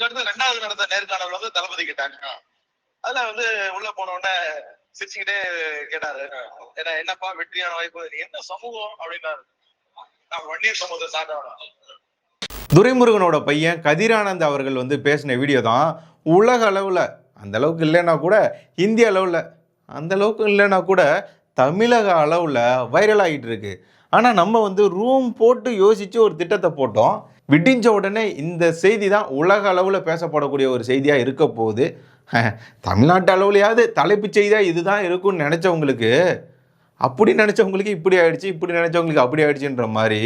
அதுக்கு அடுத்து ரெண்டாவது நடந்த நேர்காணல் வந்து தளபதி கேட்டாங்க. அதுல வந்து உள்ள போன உடனே சிரிச்சுக்கிட்டே கேட்டாரு. ஏன்னா என்னப்பா வெற்றியான வாய்ப்பு என்ன சமூகம்? அப்படின்னாரு. நான் வன்னியர் சமூகத்தை சார்ந்தவனா. துரைமுருகனோட பையன் கதிரானந்த் அவர்கள் வந்து பேசின வீடியோ தான் உலக அளவில் அந்த அளவுக்கு இல்லைன்னா கூட இந்திய அளவில் அந்த அளவுக்கு இல்லைன்னா கூட தமிழக அளவில் வைரல் ஆகிட்டு இருக்கு. ஆனால் நம்ம வந்து ரூம் போட்டு யோசித்து ஒரு திட்டத்தை போட்டோம். விடிஞ்ச உடனே இந்த செய்தி தான் உலக அளவில் பேசப்படக்கூடிய ஒரு செய்தியாக இருக்க போகுது. தமிழ்நாட்டு அளவுலையாவது தலைப்புச் செய்தியாக இதுதான் இருக்கும்னு நினச்சவங்களுக்கு அப்படி நினச்சவங்களுக்கு இப்படி ஆயிடுச்சு இப்படி நினச்சவங்களுக்கு அப்படி ஆயிடுச்சுன்ற மாதிரி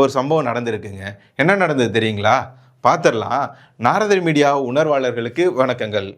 ஒரு சம்பவம் நடந்திருக்குங்க. என்ன நடந்தது தெரியுங்களா? பார்த்துடலாம் நாரதர் மீடியா உணர்வாளர்களுக்கு வணக்கங்கள்.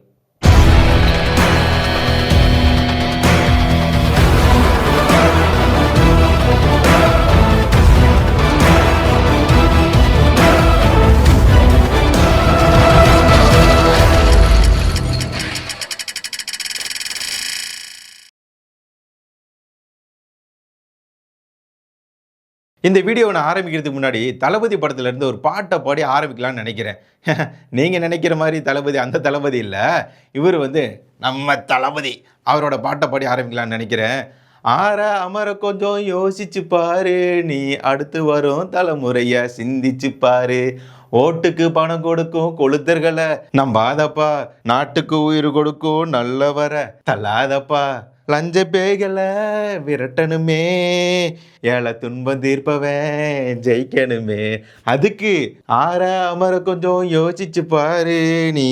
இந்த வீடியோவை நான் ஆரம்பிக்கிறதுக்கு முன்னாடி தளபதி படத்துலேருந்து ஒரு பாட்டை பாடி ஆரம்பிக்கலாம்னு நினைக்கிறேன். நீங்கள் நினைக்கிற மாதிரி தளபதி அந்த தளபதி இல்லை. இவர் வந்து நம்ம தளபதி. அவரோட பாட்டை பாடி ஆரம்பிக்கலாம்னு நினைக்கிறேன். ஆற அமர கொஞ்சம் யோசிச்சு பாரு. நீ அடுத்து வரும் தலைமுறைய சிந்திச்சு பாரு. ஓட்டுக்கு பணம் கொடுக்கும் கொளுத்தர்களை. நம்பாதப்பா. நாட்டுக்கு உயிர் கொடுக்கும் நல்லவர. தள்ளாதப்பா. லஞ்ச பேய்களை விரட்டணுமே. ஏழை துன்பம் தீர்ப்பவன் ஜெயிக்கணுமே. அதுக்கு ஆற அமர கொஞ்சம் யோசிச்சு பாரு நீ.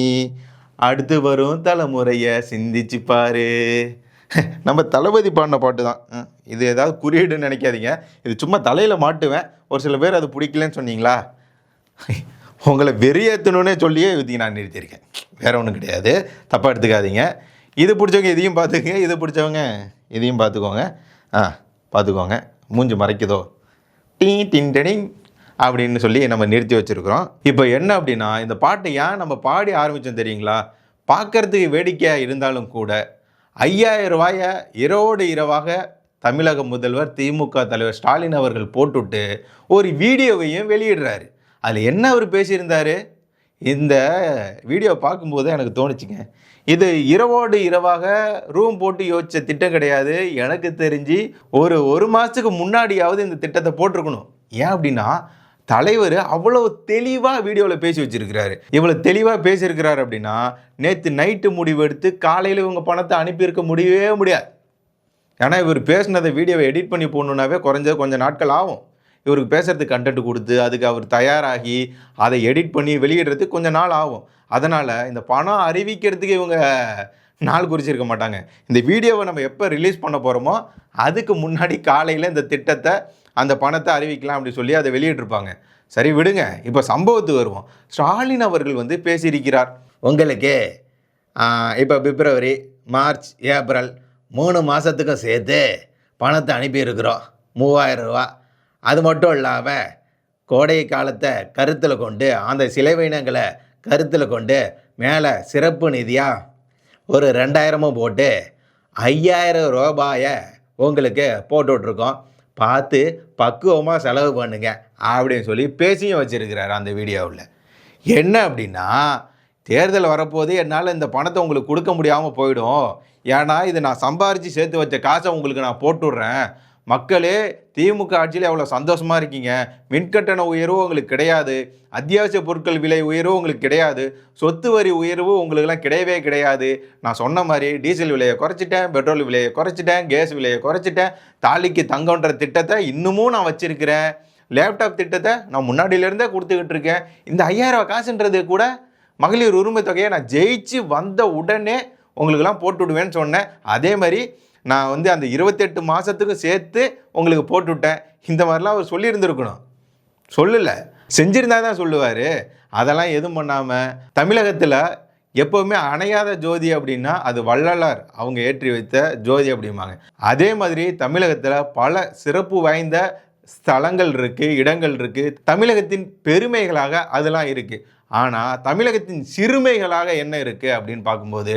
அடுத்து வரும் தலைமுறைய சிந்திச்சு பாரு. நம்ம தளபதி பாடின பாட்டு தான். இது ஏதாவது குறியீடுன்னு நினைக்காதீங்க. இது சும்மா தலையில் மாட்டுவேன். ஒரு சில பேர் அது பிடிக்கலன்னு சொன்னீங்களா? உங்களை வெறியேற்றணுன்னே சொல்லியே இதுக்கு நான் நிறுத்தியிருக்கேன். வேற ஒன்றும் கிடையாது. தப்பாக எடுத்துக்காதீங்க. இது பிடிச்சவங்க இதையும் பார்த்துக்கங்க இது பிடிச்சவங்க இதையும் பார்த்துக்கோங்க. ஆ பார்த்துக்கோங்க. மூஞ்சி மறைக்குதோ? டீ டின் அப்படின்னு சொல்லி நம்ம நிறுத்தி வச்சுருக்குறோம். இப்போ என்ன அப்படின்னா இந்த பாட்டை ஏன் நம்ம பாடி ஆரம்பித்தோம் தெரியுங்களா? பார்க்கறதுக்கு வேடிக்கையாக இருந்தாலும் கூட ஐயாயிரம் ரூபாயை இரவோடு இரவாக தமிழக முதல்வர் திமுக தலைவர் ஸ்டாலின் அவர்கள் போட்டுவிட்டு ஒரு வீடியோவையும் வெளியிடுறாரு. அதில் என்ன அவர் பேசியிருந்தார்? இந்த வீடியோ பார்க்கும்போது எனக்கு தோணுச்சுங்க. இது இரவோடு இரவாக ரூம் போட்டு யோசித்த திட்டம் கிடையாது. எனக்கு தெரிஞ்சு ஒரு ஒரு மாதத்துக்கு முன்னாடியாவது இந்த திட்டத்தை போட்டிருக்கணும். ஏன் அப்படின்னா தலைவர் அவ்வளோ தெளிவாக வீடியோவில் பேசி வச்சிருக்கிறாரு. இவ்வளோ தெளிவாக பேசியிருக்கிறாரு அப்படின்னா நேற்று நைட்டு முடிவு எடுத்து காலையில் இவங்க பணத்தை அனுப்பியிருக்க முடியவே முடியாது. ஏன்னா இவர் பேசினதை வீடியோவை எடிட் பண்ணி போடணுன்னாவே குறைஞ்சது கொஞ்சம் நாட்கள் ஆகும். இவருக்கு பேசுறதுக்கு கண்டென்ட் கொடுத்து அதுக்கு அவர் தயாராகி அதை எடிட் பண்ணி வெளியிடுறதுக்கு கொஞ்சம் நாள் ஆகும். அதனால் இந்த பணம் அறிவிக்கிறதுக்கு இவங்க நாள் குறிச்சிருக்க மாட்டாங்க. இந்த வீடியோவை நம்ம எப்போ ரிலீஸ் பண்ண போகிறோமோ அதுக்கு முன்னாடி காலையில் இந்த திட்டத்தை அந்த பணத்தை அறிவிக்கலாம் அப்படி சொல்லி அதை வெளியிட்டிருப்பாங்க. சரி விடுங்க. இப்போ சம்பவத்துக்கு வருவோம். ஸ்டாலின் அவர்கள் வந்து பேசியிருக்கிறார். உங்களுக்கு இப்போ பிப்ரவரி மார்ச் ஏப்ரல் மூணு மாதத்துக்கும் சேர்த்து பணத்தை அனுப்பியிருக்கிறோம். மூவாயிரம் ரூபா அது மட்டும் இல்லாமல் கோடை காலத்தை கருத்தில் கொண்டு அந்த சிலைவீனங்களை கருத்தில் கொண்டு மேலே சிறப்பு நிதியாக ஒரு ரெண்டாயிரமும் போட்டு ஐயாயிரம் ரூபாயை உங்களுக்கு போட்டுட்ருக்கோம். பார்த்து பக்குவமாக செலவு பண்ணுங்க அப்படின்னு சொல்லி பேசியும் வச்சுருக்கிறாரு அந்த வீடியோவில். என்ன அப்படின்னா தேர்தல் வரப்போது என்னால் இந்த பணத்தை உங்களுக்கு கொடுக்க முடியாமல் போயிடும். ஏன்னா இது நான் சம்பாரித்து சேர்த்து வச்ச காசை உங்களுக்கு நான் போட்டுடுறேன். மக்களே திமுக ஆட்சியில் எவ்வளோ சந்தோஷமாக இருக்கீங்க. மின்கட்டண உயர்வு உங்களுக்கு கிடையாது. அத்தியாவசிய பொருட்கள் விலை உயர்வு உங்களுக்கு கிடையாது. சொத்து வரி உயர்வு உங்களுக்கெல்லாம் கிடையவே கிடையாது. நான் சொன்ன மாதிரி டீசல் விலையை குறைச்சிட்டேன் பெட்ரோல் விலையை குறைச்சிட்டேன் கேஸ் விலையை குறைச்சிட்டேன். தாலிக்கு தங்கன்ற திட்டத்தை இன்னமும் நான் வச்சிருக்கிறேன். லேப்டாப் திட்டத்தை நான் முன்னாடியிலேருந்தே கொடுத்துக்கிட்டு இருக்கேன். இந்த ஐயாயிரம் காசுன்றது கூட மகளிர் உரிமை தொகையை நான் ஜெயிச்சு வந்த உடனே உங்களுக்கெல்லாம் போட்டு விடுவேன்னு சொன்னேன். அதே மாதிரி நான் வந்து அந்த இருபத்தெட்டு மாதத்துக்கு சேர்த்து உங்களுக்கு போட்டுவிட்டேன். இந்த மாதிரிலாம் அவர் சொல்லியிருந்துருக்கணும். சொல்லலை. செஞ்சிருந்தா தான் சொல்லுவார். அதெல்லாம் எதுவும் பண்ணாமல் தமிழகத்தில் எப்போவுமே அணையாத ஜோதி அப்படின்னா அது வள்ளலார். அவங்க ஏற்றி வைத்த ஜோதி அப்படிம்பாங்க. அதே மாதிரி தமிழகத்தில் பல சிறப்பு வாய்ந்த ஸ்தலங்கள் இருக்குது இடங்கள் இருக்குது தமிழகத்தின் பெருமைகளாக அதெல்லாம் இருக்குது ஆனால் தமிழகத்தின் சிறுமைகளாக என்ன இருக்குது அப்படின்னு பார்க்கும்போது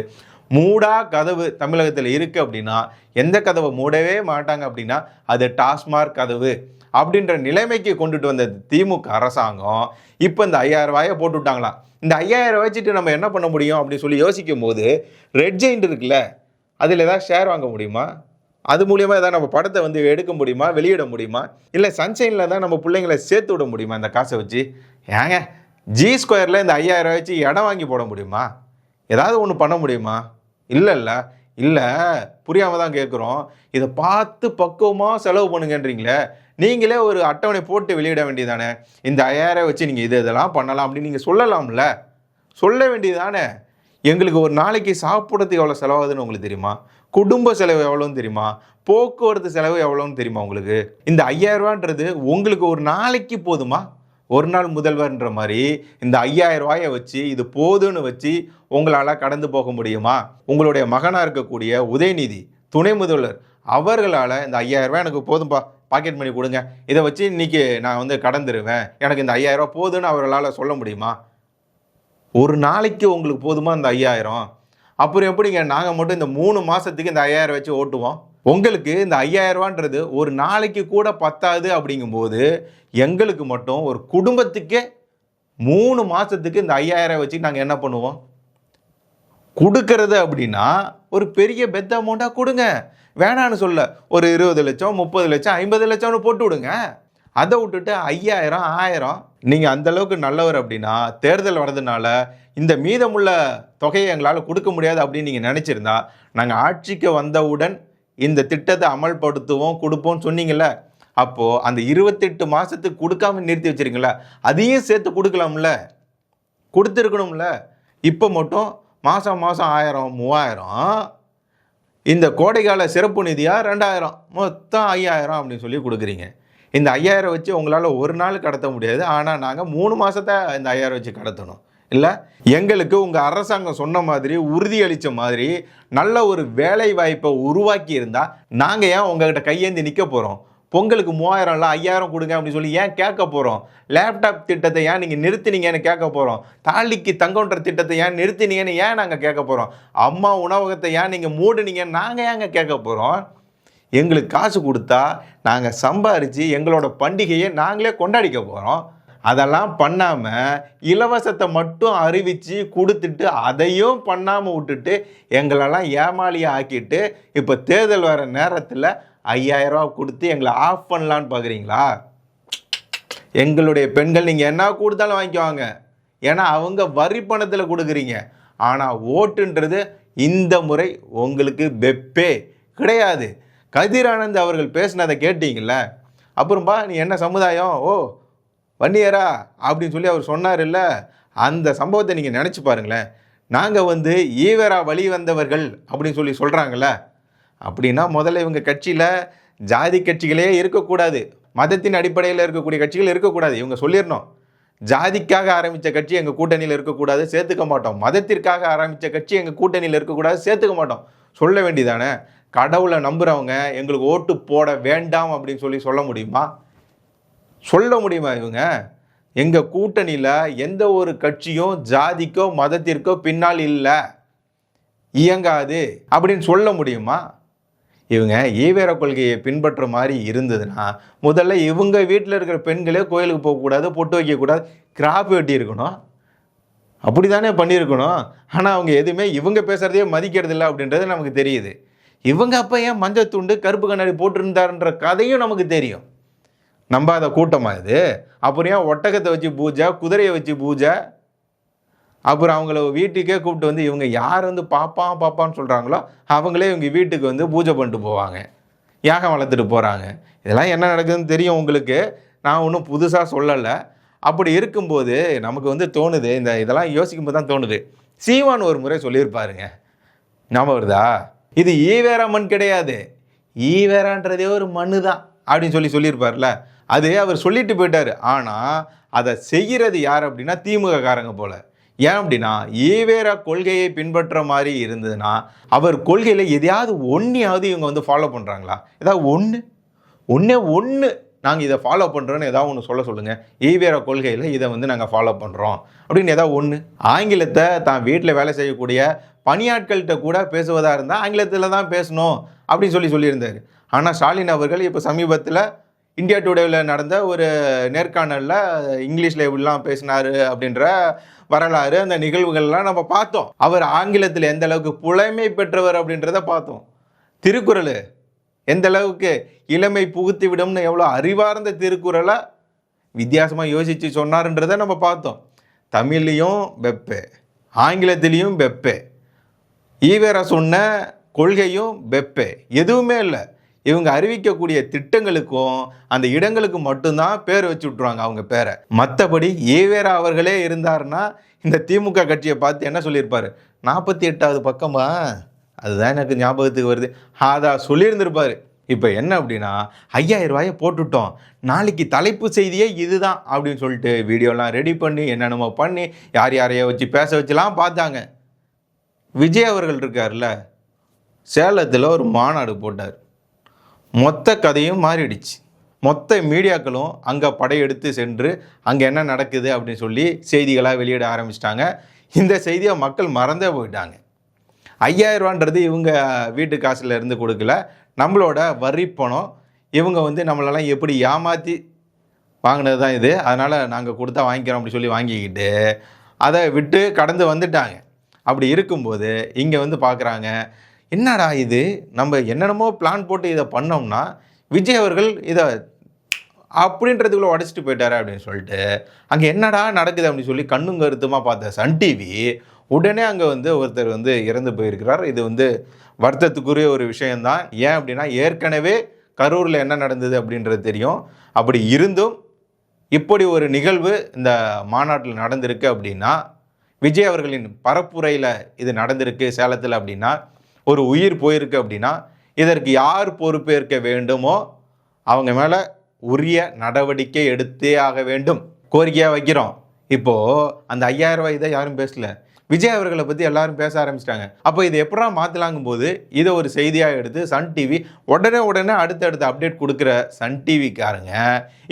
மூடா கதவு தமிழகத்தில் இருக்குது அப்படின்னா எந்த கதவை மூடவே மாட்டாங்க அப்படின்னா அது டாஸ்மார்க் கதவு அப்படின்ற நிலைமைக்கு கொண்டுட்டு வந்த திமுக அரசாங்கம் இப்போ இந்த ஐயாயிரம் ரூபாயை போட்டு விட்டாங்களாம். இந்த ஐயாயிரம் வச்சுட்டு நம்ம என்ன பண்ண முடியும் அப்படின்னு சொல்லி யோசிக்கும் போது ரெட் ஜெயிண்ட் இருக்குல்ல அதில் ஏதாவது ஷேர் வாங்க முடியுமா? அது மூலியமாக ஏதாவது நம்ம படத்தை வந்து எடுக்க முடியுமா? வெளியிட முடியுமா? இல்லை சன்ஷைனில் தான் நம்ம பிள்ளைங்களை சேர்த்து விட முடியுமா இந்த காசை வச்சு? ஏங்க ஜி ஸ்கொயரில் இந்த ஐயாயிரம் வச்சு இடம் வாங்கி போட முடியுமா? ஏதாவது ஒன்று பண்ண முடியுமா? இல்லை இல்லை இல்லை புரியாமல் தான் கேட்குறோம் இதை பார்த்து பக்குவமாக செலவு பண்ணுங்கன்றீங்களே. நீங்களே ஒரு அட்டவணை போட்டு வெளியிட வேண்டியதானே இந்த ஐயாயிரம் வச்சு நீங்கள் இது இதெல்லாம் பண்ணலாம் அப்படின்னு நீங்கள் சொல்லலாம்ல. சொல்ல வேண்டியதானே எங்களுக்கு ஒரு நாளைக்கு சாப்பிட்றதுக்கு எவ்வளோ செலவாகுதுன்னு உங்களுக்கு தெரியுமா? குடும்ப செலவு எவ்வளோன்னு தெரியுமா? போக்குவரத்து செலவு எவ்வளோன்னு தெரியுமா உங்களுக்கு? இந்த ஐயாயிரம் ரூபான்றது உங்களுக்கு ஒரு நாளைக்கு போதுமா? ஒரு நாள் முதல்வர்ன்ற மாதிரி இந்த ஐயாயிரம் ரூபாயை வச்சு இது போதுன்னு வச்சு உங்களால் கடந்து போக முடியுமா? உங்களுடைய மகனாக இருக்கக்கூடிய உதயநிதி துணை முதல்வர் அவர்களால் இந்த ஐயாயிரம் ரூபாய் எனக்கு போதும்பா பாக்கெட் மணி கொடுங்க. இதை வச்சு இன்னைக்கு நான் வந்து கடந்துருவேன். எனக்கு இந்த ஐயாயிரம் ரூபா போதுன்னு அவர்களால் சொல்ல முடியுமா? ஒரு நாளைக்கு உங்களுக்கு போதுமா இந்த ஐயாயிரம்? அப்புறம் எப்படிங்க? நாங்கள் மட்டும் இந்த மூணு மாதத்துக்கு இந்த ஐயாயிரம் வச்சு ஓட்டுவோம்? உங்களுக்கு இந்த ஐயாயிரம் ரூபான்றது ஒரு நாளைக்கு கூட பத்தாது அப்படிங்கும்போது எங்களுக்கு மட்டும் ஒரு குடும்பத்துக்கே மூணு மாதத்துக்கு இந்த ஐயாயிரம் வச்சு நாங்கள் என்ன பண்ணுவோம்? கொடுக்கறது அப்படின்னா ஒரு பெரிய பெத்த அமௌண்ட்டாக கொடுங்க. வேணான்னு சொல்ல. ஒரு இருபது லட்சம் முப்பது லட்சம் ஐம்பது லட்சம்னு போட்டு விடுங்க. அதை விட்டுட்டு ஐயாயிரம் ஆயிரம். நீங்கள் அந்த அளவுக்கு நல்லவர் அப்படின்னா தேர்தல் வர்றதுனால இந்த மீதமுள்ள தொகையை எங்களால் கொடுக்க முடியாது அப்படின்னு நீங்கள் நினச்சிருந்தா நாங்கள் ஆட்சிக்கு வந்தவுடன் இந்த திட்டத்தை அமல்படுத்துவோம் கொடுப்போம்னு சொன்னீங்கல்ல அப்போது அந்த இருபத்தெட்டு மாதத்துக்கு கொடுக்காம நிறுத்தி வச்சிருக்கீங்களா அதையும் சேர்த்து கொடுக்கலாம்ல? கொடுத்துருக்கணும்ல? இப்போ மட்டும் மாதம் மாதம் ஆயிரம் மூவாயிரம் இந்த கோடைக்கால சிறப்பு நிதியாக ரெண்டாயிரம் மொத்தம் ஐயாயிரம் அப்படின்னு சொல்லி கொடுக்குறீங்க. இந்த ஐயாயிரம் வச்சு உங்களால் ஒரு நாள் கடத்த முடியாது ஆனால் நாங்கள் மூணு மாதத்தை இந்த ஐயாயிரம் வச்சு கடத்தணும். இல்லை எங்களுக்கு உங்கள் அரசாங்கம் சொன்ன மாதிரி உறுதியளித்த மாதிரி நல்ல ஒரு வேலை வாய்ப்பை உருவாக்கி இருந்தால் நாங்கள் ஏன் உங்ககிட்ட கையேந்தி நிற்க போகிறோம் பொங்கலுக்கு மூவாயிரம் இல்லை ஐயாயிரம் கொடுங்க அப்படின்னு சொல்லி ஏன் கேட்க போகிறோம் லேப்டாப் திட்டத்தை ஏன் நீங்கள் நிறுத்தினீங்கன்னு கேட்க போகிறோம் தாலிக்கு தங்கன்ற திட்டத்தை ஏன் நிறுத்தினீங்கன்னு ஏன் நாங்கள் கேட்க போகிறோம் அம்மா உணவகத்தை ஏன் நீங்கள் மூடுனீங்கன்னு நாங்கள் ஏங்க கேட்க போகிறோம் எங்களுக்கு காசு கொடுத்தா நாங்கள் சம்பாரித்து எங்களோட பண்டிகையை நாங்களே கொண்டாடிக்க போகிறோம் அதெல்லாம் பண்ணாமல் இலவசத்தை மட்டும் அறிவித்து கொடுத்துட்டு அதையும் பண்ணாமல் விட்டுட்டு எங்களெல்லாம் ஏமாளியாக ஆக்கிட்டு இப்போ தேர்தல் வர நேரத்தில் ஐயாயிரரூவா கொடுத்து எங்களை ஆஃப் பண்ணலான்னு பார்க்குறீங்களா எங்களுடைய பெண்கள் நீங்கள் என்ன கொடுத்தாலும் வாங்கிக்குவாங்க ஏன்னா அவங்க வரி பணத்தில் கொடுக்குறீங்க. ஆனால் ஓட்டுன்றது இந்த முறை உங்களுக்கு வெப்பே கிடையாது. கதிரானந்த் அவர்கள் பேசினதை கேட்டீங்கள அப்புறம்பா நீ என்ன சமுதாயம்? ஓ வன்னியரா அப்படின்னு சொல்லி அவர் சொன்னார் இல்லை அந்த சம்பவத்தை நீங்கள் நினச்சி பாருங்களேன். நாங்கள் வந்து ஈவரா வழி வந்தவர்கள் அப்படின்னு சொல்லி சொல்கிறாங்கள அப்படின்னா முதல்ல இவங்க கட்சியில் ஜாதி கட்சிகளே இருக்கக்கூடாது. மதத்தின் அடிப்படையில் இருக்கக்கூடிய கட்சிகள் இருக்கக்கூடாது. இவங்க சொல்லிடணும். ஜாதிக்காக ஆரம்பித்த கட்சி எங்கள் கூட்டணியில் இருக்கக்கூடாது சேர்த்துக்க மாட்டோம். மதத்திற்காக ஆரம்பித்த கட்சி எங்கள் கூட்டணியில் இருக்கக்கூடாது சேர்த்துக்க மாட்டோம். சொல்ல வேண்டியதானே? கடவுளை நம்புகிறவங்க எங்களுக்கு ஓட்டு போட வேண்டாம் அப்படின்னு சொல்லி சொல்ல முடியுமா? சொல்ல முடியுமா இவங்க? எங்கள் கூட்டணியில் எந்த ஒரு கட்சியும் ஜாதிக்கோ மதத்திற்கோ பின்னால் இல்லை. இயங்காது அப்படின்னு சொல்ல முடியுமா? இவங்க ஈவேர கொள்கையை பின்பற்ற மாதிரி இருந்ததுன்னா முதல்ல இவங்க வீட்டில் இருக்கிற பெண்களே கோயிலுக்கு போகக்கூடாது பொட்டு வைக்கக்கூடாது கிராப் வெட்டி இருக்கணும். அப்படி தானே பண்ணியிருக்கணும். ஆனால் அவங்க எதுவுமே இவங்க பேசுகிறதையே மதிக்கிறது இல்லை அப்படின்றது நமக்கு தெரியுது. இவங்க அப்போ ஏன் மஞ்சள் துண்டு கருப்பு கண்ணாடி போட்டிருந்தாருன்ற கதையும் நமக்கு தெரியும். நம்பாத கூட்டமாக இது? அப்புறம் ஏன் ஒட்டகத்தை வச்சு பூஜை குதிரையை வச்சு பூஜை? அப்புறம் அவங்கள வீட்டுக்கே கூப்பிட்டு வந்து இவங்க யார் வந்து பாப்பான் பாப்பான்னு சொல்கிறாங்களோ அவங்களே இவங்க வீட்டுக்கு வந்து பூஜை பண்ணிட்டு போவாங்க. யாகம் வளர்த்துட்டு போகிறாங்க இதெல்லாம் என்ன நடக்குதுன்னு தெரியும் உங்களுக்கு. நான் ஒன்றும் புதுசாக சொல்லலை. அப்படி இருக்கும்போது நமக்கு வந்து தோணுது. இந்த இதெல்லாம் யோசிக்கும் போது தான் தோணுது. சீவான் ஒரு முறை சொல்லியிருப்பாருங்க. ஞாபகம் வருதா? இது ஈவேரா மண் கிடையாது. ஈவேரான்றதே ஒரு மண்ணு தான் அப்படின்னு சொல்லி சொல்லியிருப்பார்ல அது அவர் சொல்லிட்டு போயிட்டார். ஆனால் அதை செய்கிறது யார் அப்படின்னா திமுக காரங்க போல. ஏன் அப்படின்னா ஈவேரா கொள்கையை பின்பற்ற மாதிரி இருந்ததுன்னா அவர் கொள்கையில் எதையாவது ஒன்றையாவது இவங்க வந்து ஃபாலோ பண்ணுறாங்களா ஏதாவது ஒன்று ஒன்றே ஒன்று நாங்கள் இதை ஃபாலோ பண்ணுறோன்னு ஏதாவது ஒன்று சொல்ல சொல்லுங்கள் ஈவேரா கொள்கையில் இதை வந்து நாங்கள் ஃபாலோ பண்ணுறோம் அப்படின்னு ஏதாவது ஒன்று ஆங்கிலத்தை தான் வீட்டில் வேலை செய்யக்கூடிய பணியாட்கள்கிட்ட கூட பேசுவதாக இருந்தால் ஆங்கிலத்தில் தான் பேசணும் அப்படின்னு சொல்லி சொல்லியிருந்தார். ஆனால் ஸ்டாலின் அவர்கள் இப்போ சமீபத்தில் இந்தியா டுடேவில் நடந்த ஒரு நேர்காணலில் இங்கிலீஷில் எப்படிலாம் பேசினாரு அப்படின்ற வரலாறு அந்த நிகழ்வுகள்லாம் நம்ம பார்த்தோம். அவர் ஆங்கிலத்தில் எந்த அளவுக்கு புலமை பெற்றவர் அப்படின்றத பார்த்தோம். திருக்குறள் எந்த அளவுக்கு இளமை புகுத்தி விடும்னு எவ்வளோ அறிவார்ந்த திருக்குறளை வித்தியாசமாக யோசித்து சொன்னார்ன்றதை நம்ம பார்த்தோம். தமிழ்லையும் வெப்பே ஆங்கிலத்திலையும் வெப்பே. ஈவேரா சொன்ன கொள்கையும் வெப்பே எதுவுமே இல்லை. இவங்க அறிவிக்கக்கூடிய திட்டங்களுக்கும் அந்த இடங்களுக்கு மட்டும்தான் பேர் வச்சு விட்ருவாங்க அவங்க பேரை. மற்றபடி ஈவேரா அவர்களே இருந்தார்னா இந்த திமுக கட்சியை பார்த்து என்ன சொல்லியிருப்பார்? நாற்பத்தி எட்டாவது பக்கமா? அதுதான் எனக்கு ஞாபகத்துக்கு வருது. அதான் சொல்லியிருந்திருப்பார். இப்போ என்ன அப்படின்னா ஐயாயிரம் ரூபாயை போட்டுட்டோம். நாளைக்கு தலைப்பு செய்தியே இதுதான் அப்படின்னு சொல்லிட்டு வீடியோலாம் ரெடி பண்ணி என்னென்னமோ பண்ணி யார் யாரையோ வச்சு பேச வச்சுலாம் பார்த்தாங்க. விஜய் அவர்கள் இருக்கார்ல சேலத்தில் ஒரு மாநாடு போட்டார். மொத்த கதையும் மாறிடுச்சு. மொத்த மீடியாக்களும் அங்கே படையெடுத்து சென்று அங்கே என்ன நடக்குது அப்படின்னு சொல்லி செய்திகளாக வெளியிட ஆரம்பிச்சிட்டாங்க. இந்த செய்தியை மக்கள் மறந்தே போயிட்டாங்க. ஐயாயிரரூவான்றது இவங்க வீட்டு காசுல இருந்து கொடுக்கல. நம்மளோட வரி பணம் இவங்க வந்து நம்மளெல்லாம் எப்படி ஏமாற்றி வாங்கினது தான் இது. அதனால் நாங்கள் கொடுத்தா வாங்கிக்கிறோம் அப்படி சொல்லி வாங்கிக்கிட்டு அதை விட்டு கடந்து வந்துட்டாங்க. அப்படி இருக்கும்போது இங்கே வந்து பார்க்குறாங்க என்னடா இது? நம்ம என்னென்னமோ பிளான் போட்டு இதை பண்ணோம்னா விஜய் அவர்கள் இதை அப்படின்றதுக்குள்ளே உடச்சிட்டு போயிட்டாரு அப்படின்னு சொல்லிட்டு அங்கே என்னடா நடக்குது அப்படின்னு சொல்லி கண்ணும் கருத்துமாக பார்த்த சன் டிவி உடனே அங்கே வந்து ஒருத்தர் வந்து இறந்து போயிருக்கிறார். இது வந்து வருத்தத்துக்குரிய ஒரு விஷயம்தான். ஏன் அப்படின்னா ஏற்கனவே கரூரில் என்ன நடந்தது அப்படின்றது தெரியும். அப்படி இருந்தும் இப்படி ஒரு நிகழ்வு இந்த மாநாட்டில் நடந்திருக்கு அப்படின்னா விஜய் அவர்களின் பரப்புரையில் இது நடந்திருக்கு சேலத்தில் அப்படின்னா ஒரு உயிர் போயிருக்கு அப்படின்னா இதற்கு யார் பொறுப்பேற்க வேண்டுமோ அவங்க மேலே உரிய நடவடிக்கை எடுத்தே ஆக வேண்டும். கோரிக்கையாக வைக்கிறோம். இப்போது அந்த ஐயாயிரம் ரூபாய் இதை யாரும் பேசல. விஜய் அவர்களை பற்றி எல்லாரும் பேச ஆரம்பிச்சிட்டாங்க. அப்போ இதை எப்படா மாற்றலாங்கும் போது இதை ஒரு செய்தியாக எடுத்து சன் டிவி உடனே உடனே அடுத்தடுத்த அப்டேட் கொடுக்குற சன் டிவிக்காரங்க.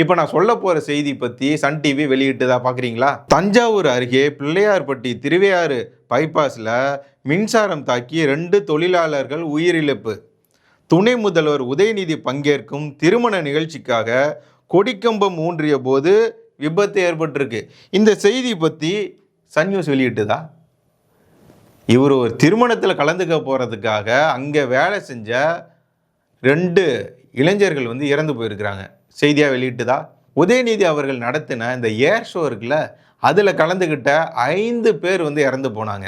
இப்போ நான் சொல்ல போகிற செய்தி பற்றி சன் டிவி வெளியிட்டுதா பார்க்குறீங்களா தஞ்சாவூர் அருகே பிள்ளையார்பட்டி திருவையாறு பைபாஸில் மின்சாரம் தாக்கி ரெண்டு தொழிலாளர்கள் உயிரிழப்பு. துணை முதல்வர் உதயநிதி பங்கேற்கும் திருமண நிகழ்ச்சிக்காக கொடிக்கம்பம் ஊன்றிய போது விபத்து ஏற்பட்டிருக்கு. இந்த செய்தி பற்றி சன் நியூஸ் வெளியிட்டுதா? இவர் ஒரு திருமணத்தில் கலந்துக்க போகிறதுக்காக அங்கே வேலை செஞ்ச ரெண்டு இளைஞர்கள் வந்து இறந்து போயிருக்கிறாங்க. செய்தியாக வெளியிட்டுதா? உதயநிதி அவர்கள் நடத்தின இந்த ஏர் ஷோ இருக்குல்ல அதில் கலந்துக்கிட்ட ஐந்து பேர் வந்து இறந்து போனாங்க.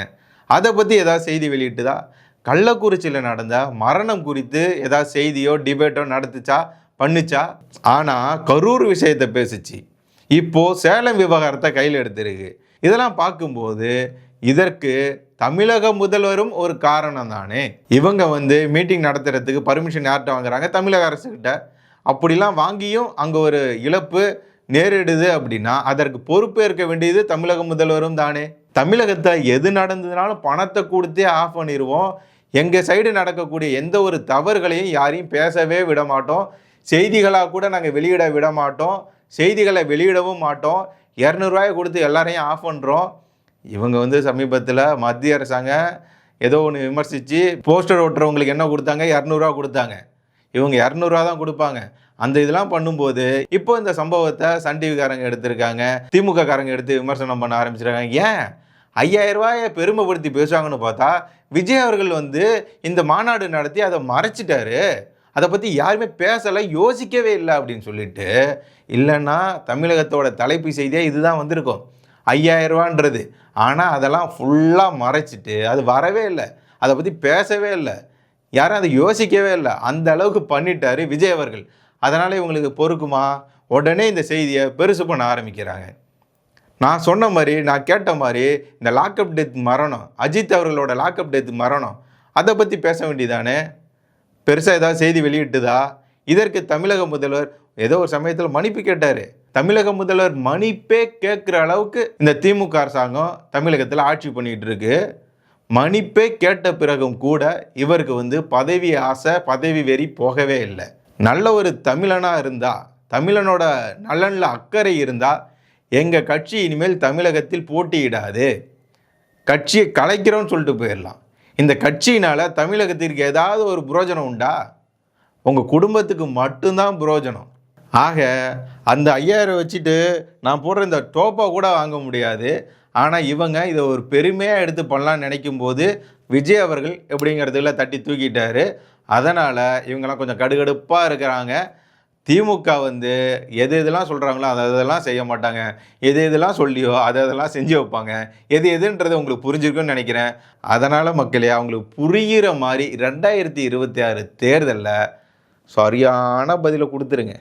அதை பற்றி ஏதாவது செய்தி வெளியிட்டுதா? கள்ளக்குறிச்சியில் நடந்த மரணம் குறித்து ஏதாவது செய்தியோ டிபேட்டோ நடத்துச்சா? பண்ணுச்சா? ஆனால் கரூர் விஷயத்தை பேசுச்சு. இப்போது சேலம் விவகாரத்தை கையில் எடுத்திருக்கு. இதெல்லாம் பார்க்கும்போது இதற்கு தமிழக முதல்வரும் ஒரு காரணம் தானே. இவங்க வந்து மீட்டிங் நடத்துறதுக்கு பர்மிஷன் யார்கிட்ட வாங்குறாங்க? தமிழக அரசுக்கிட்ட அப்படிலாம் வாங்கியும் அங்கே ஒரு இழப்பு நேரிடுது அப்படின்னா அதற்கு பொறுப்பேற்க வேண்டியது தமிழக முதல்வரும் தானே. தமிழகத்தை எது நடந்ததுனாலும் பணத்தை கொடுத்தே ஆஃப் பண்ணிடுவோம் எங்கள் சைடு நடக்கக்கூடிய எந்த ஒரு தவறுகளையும் யாரையும் பேசவே விட மாட்டோம் செய்திகளாக கூட நாங்கள் வெளியிட விட மாட்டோம் செய்திகளை வெளியிடவும் மாட்டோம். இரநூறுவாயை கொடுத்து எல்லாரையும் ஆஃப் பண்ணுறோம் இவங்க வந்து சமீபத்தில் மத்திய அரசாங்கம் ஏதோ ஒன்று விமர்சித்து போஸ்டர் ஓட்டுறவங்களுக்கு என்ன கொடுத்தாங்க? இரநூறுவா கொடுத்தாங்க. இவங்க இரநூறுவா தான் கொடுப்பாங்க. அந்த இதெல்லாம் பண்ணும்போது இப்போ இந்த சம்பவத்தை சன் டிவிக்காரங்க எடுத்திருக்காங்க. திமுக காரங்க எடுத்து விமர்சனம் பண்ண ஆரம்பிச்சிருக்காங்க. ஏன்? ஐயாயிரம் ரூபாயை பெருமைப்படுத்தி பேசுவாங்கன்னு பார்த்தா விஜய் அவர்கள் வந்து இந்த மாநாடு நடத்தி அதை மறைச்சிட்டாரு. அதை பற்றி யாருமே பேசலை யோசிக்கவே இல்லை அப்படின்னு சொல்லிட்டு இல்லைன்னா தமிழகத்தோட தலைப்பு செய்தியாக இதுதான் வந்திருக்கும். ஐயாயிரம் ரூபான்றது ஆனால் அதெல்லாம் ஃபுல்லாக மறைச்சிட்டு அது வரவே இல்லை. அதை பற்றி பேசவே இல்லை. யாரும் அதை யோசிக்கவே இல்லை. அந்த அளவுக்கு பண்ணிட்டார் விஜய் அவர்கள். அதனால் இவங்களுக்கு பொறுக்குமா? உடனே இந்த செய்தியை பெருசு பண்ண ஆரம்பிக்கிறாங்க. நான் சொன்ன மாதிரி நான் கேட்ட மாதிரி இந்த லாக்அப் டெத் மரணம் அஜித் அவர்களோட லாக்அப் டெத் மரணம் அதை பற்றி பேச வேண்டியதானே? பெருசாக ஏதாவது செய்தி வெளியிட்டுதா? இதற்கு தமிழக முதல்வர் ஏதோ ஒரு சமயத்தில் மன்னிப்பு கேட்டார். தமிழக முதல்வர் மணிப்பே கேட்குற அளவுக்கு இந்த திமுக அரசாங்கம் தமிழகத்தில் ஆட்சி பண்ணிகிட்டு இருக்கு. மணிப்பே கேட்ட பிறகும் கூட இவருக்கு வந்து பதவி ஆசை பதவி வெறி போகவே இல்லை. நல்ல ஒரு தமிழனாக இருந்தால் தமிழனோட நலனில் அக்கறை இருந்தால் எங்கள் கட்சி இனிமேல் தமிழகத்தில் போட்டியிடாது. கட்சியை கலைக்கிறோன்னு சொல்லிட்டு போயிடலாம். இந்த கட்சியினால் தமிழகத்திற்கு ஏதாவது ஒரு புரோஜனம் உண்டா? உங்கள் குடும்பத்துக்கு மட்டும்தான் புரோஜனம். ஆக அந்த ஐயாயிரம் வச்சுட்டு நான் போடுற இந்த டோப்பா கூட வாங்க முடியாது. ஆனால் இவங்க இதை ஒரு பெருமையாக எடுத்து பண்ணலான்னு நினைக்கும் போது விஜய் அவர்கள் எப்படிங்கிறதுல தட்டி தூக்கிட்டாரு. அதனால் இவங்கெல்லாம் கொஞ்சம் கடுகடுப்பாக இருக்கிறாங்க. திமுக வந்து எது எதெல்லாம் சொல்கிறாங்களோ அதை அதெல்லாம் செய்ய மாட்டாங்க. எது எதெல்லாம் சொல்லியோ அதை அதெல்லாம் செஞ்சு வைப்பாங்க. எது எதுன்றது உங்களுக்கு புரிஞ்சிருக்குன்னு நினைக்கிறேன். அதனால் மக்களே அவங்களுக்கு புரிகிற மாதிரி ரெண்டாயிரத்தி இருபத்தி ஆறு தேர்தலில் சரியான பதிலை கொடுத்துருங்க.